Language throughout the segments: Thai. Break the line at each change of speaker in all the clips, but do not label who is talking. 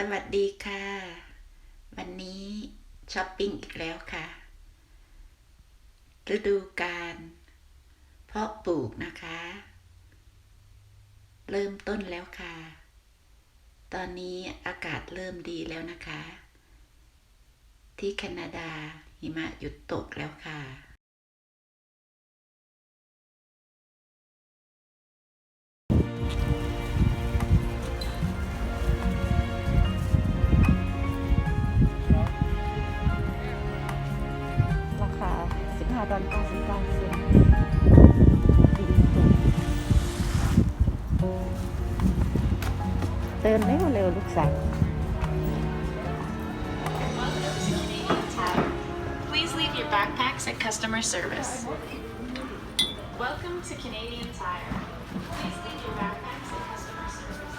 สวัสดีค่ะ วันนี้ช้อปปิ้งอีกแล้วค่ะ ฤดูการเพาะปลูกนะคะ เริ่มต้นแล้วค่ะ ตอนนี้อากาศเริ่มดีแล้วนะคะ ที่แคนาดาหิมะหยุดตกแล้วค่ะ
เติมเร็วเร็วๆลูกสาว
Please leave your backpacks at customer service. Welcome to Canadian Tire. Please leave your backpacks at customer service.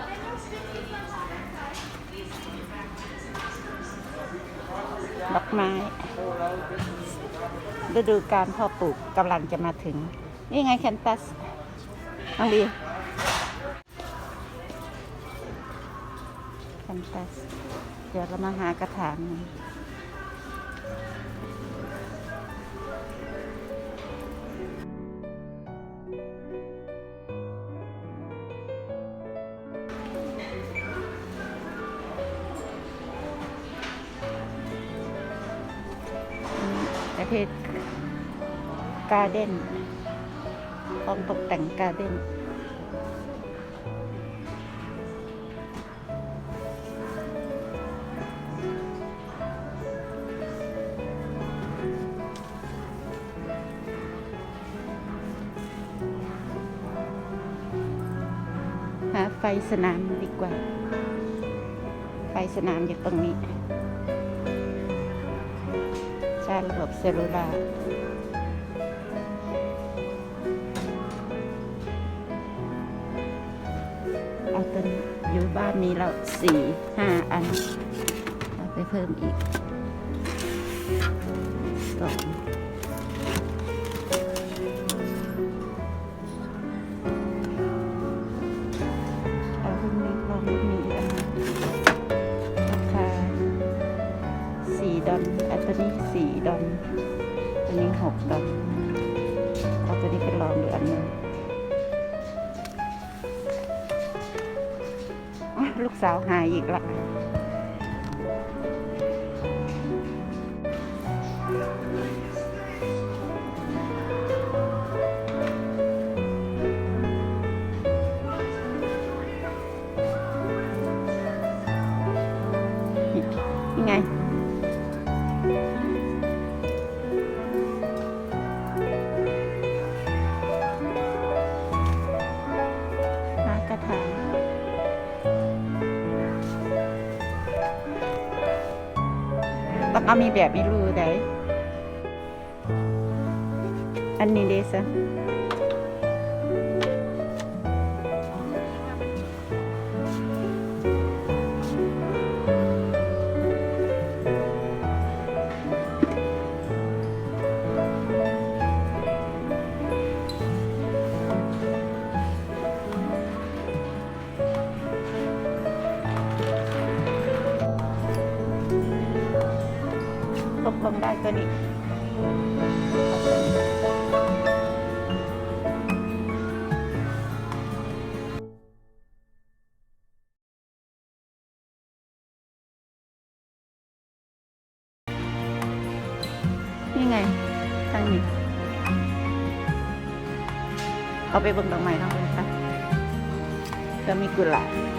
Welcome to Canadian Tire. Please leave your backpacks at customer service.
ดอกไม้ฤดูการพ่อปลูกกำลังจะมาถึง นี่ไงแคนตัส น้องบีแคนตัสเดี๋ยวเรามาหากระถางหนึ่งประเภทการ์เด้น ของตกแต่งการ์เด้นหาไฟสนามดีกว่า ไฟสนามอยู่ตรงนี้ชาร์จระบบเซลลูลาร์ อาตัวนี้อยู่บ้านมีเราสี่ห้าอัน เราไปเพิ่มอีกสอง ลูกสาวหายอีกละ เอามีแบบไม่รู้ได้อันนี้เดซะ ตกลงได้ตัวนี้เอาตัวนี้นี่ไงทางนี้เอาไปเบิ่งดอกไม้ทางนี้ค่ะจะมีกุหลาบ